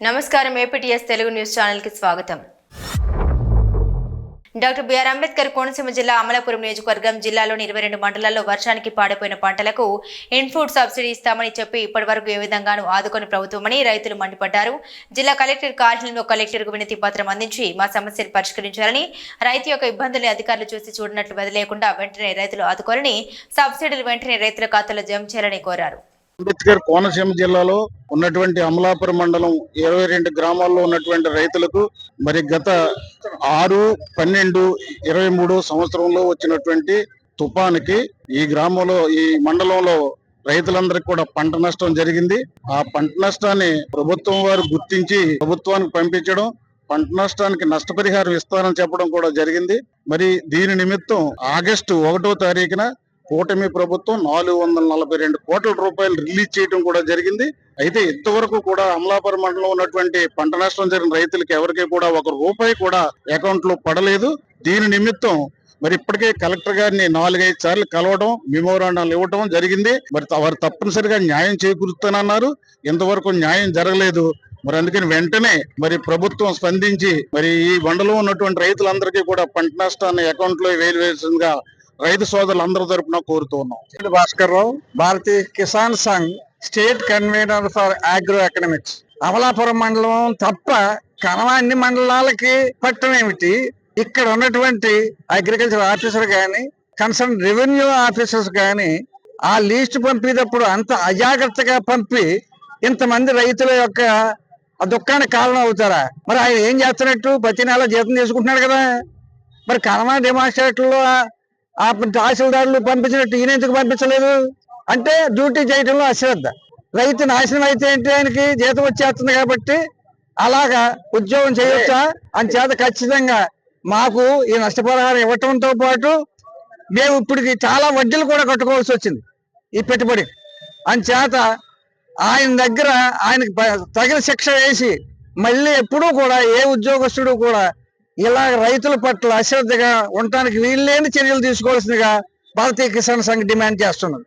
నమస్కారం APTS Telugu news ఛానల్కి స్వాగతం. డాక్టర్ బిఆర్ అంబేద్కర్ కోనసీమ జిల్లా అమలాపురం నియోజకవర్గం జిల్లాలోని ఇరవై రెండు మండలాల్లో వర్షానికి పాడైపోయిన పంటలకు ఇన్ఫుడ్ సబ్సిడీ ఇస్తామని చెప్పి ఇప్పటివరకు ఏ విధంగానూ ఆదుకొని ప్రభుత్వమని రైతులు మండిపడ్డారు. జిల్లా కలెక్టర్ కార్యాలయంలో కలెక్టర్కు వినతి పత్రం అందించి మా సమస్యను పరిష్కరించాలని రైతు యొక్క ఇబ్బందుల్ని అధికారులు చూసి చూడనట్లు వదిలేయకుండా వెంటనే రైతులు ఆదుకోవాలని సబ్సిడీలు వెంటనే రైతుల ఖాతాలో జమ చేయాలని కోరారు. అంబేద్కర్ కోనసీమ జిల్లాలో ఉన్నటువంటి అమలాపురం మండలం ఇరవై రెండు గ్రామాల్లో ఉన్నటువంటి రైతులకు మరి గత ఆరు పన్నెండు ఇరవై మూడు సంవత్సరంలో వచ్చినటువంటి తుఫానికి ఈ గ్రామంలో ఈ మండలంలో రైతులందరికీ కూడా పంట నష్టం జరిగింది. ఆ పంట నష్టాన్ని ప్రభుత్వం వారు గుర్తించి ప్రభుత్వానికి పంపించడం పంట నష్టానికి నష్టపరిహారం ఇస్తానని చెప్పడం కూడా జరిగింది. మరి దీని నిమిత్తం ఆగస్టు ఒకటో తారీఖున కూటమి ప్రభుత్వం నాలుగు వందల నలభై రెండు కోట్ల రూపాయలు రిలీజ్ చేయడం కూడా జరిగింది. అయితే ఇంతవరకు కూడా అమలాపురం మండలంలో ఉన్నటువంటి పంట నష్టం జరిగిన రైతులకు ఎవరికి కూడా ఒక రూపాయి కూడా అకౌంట్లో పడలేదు. దీని నిమిత్తం మరి ఇప్పటికే కలెక్టర్ గారిని నాలుగైదు సార్లు కలవడం మెమోరాండాలు ఇవ్వడం జరిగింది. మరి వారు తప్పనిసరిగా న్యాయం చేకూరుతానన్నారు. ఇంతవరకు న్యాయం జరగలేదు. మరి అందుకని వెంటనే మరి ప్రభుత్వం స్పందించి మరి ఈ మండలం ఉన్నటువంటి రైతులందరికీ కూడా పంట నష్టాన్ని అకౌంట్లో వేయవలసిందిగా రైతు సోదరులందరి తరపున కోరుతూ ఉన్నాం. Bhaskar Rao Bharatiya Kisan Sangh state convener for agro economics. Amalapuram మండలం తప్ప కనవ అన్ని మండలాలకి పట్టణం ఏమిటి? ఇక్కడ ఉన్నటువంటి అగ్రికల్చర్ ఆఫీసర్ కానీ కన్సర్న్ రెవెన్యూ ఆఫీసర్స్ కానీ ఆ లీస్ట్ పంపేటప్పుడు అంత అజాగ్రత్తగా పంపి ఇంతమంది రైతుల యొక్క ఆ దుఃఖానికి కారణం అవుతారా? మరి ఆయన ఏం చేస్తున్నట్టు? ప్రతి నెల జీతం తీసుకుంటున్నాడు కదా. మరి కనవ డెమాన్స్ట్రేట్లో ఆ తహసీల్దారులు పంపించినట్టు ఈయన ఎందుకు పంపించలేదు. అంటే డ్యూటీ చేయడంలో అశ్రద్ధ. రైతు నాశనం అయితే ఏంటి? ఆయనకి జీతం వచ్చేస్తుంది కాబట్టి అలాగా ఉద్యోగం చేయొచ్చా? అని చేత ఖచ్చితంగా మాకు ఈ నష్టపరిహారం ఇవ్వటంతో పాటు మేము ఇప్పటికి చాలా వడ్డీలు కూడా కట్టుకోవాల్సి వచ్చింది ఈ పెట్టుబడి. అని చేత ఆయన దగ్గర ఆయనకి తగిన శిక్ష వేసి మళ్ళీ ఎప్పుడూ కూడా ఏ ఉద్యోగస్తుడు కూడా ఇలా రైతుల పట్ల అశ్రద్ధగా ఉండటానికి వీల్లేని చర్యలు తీసుకోవాల్సిందిగా భారతీయ కిసాన్ సంఘ్ డిమాండ్ చేస్తున్నది.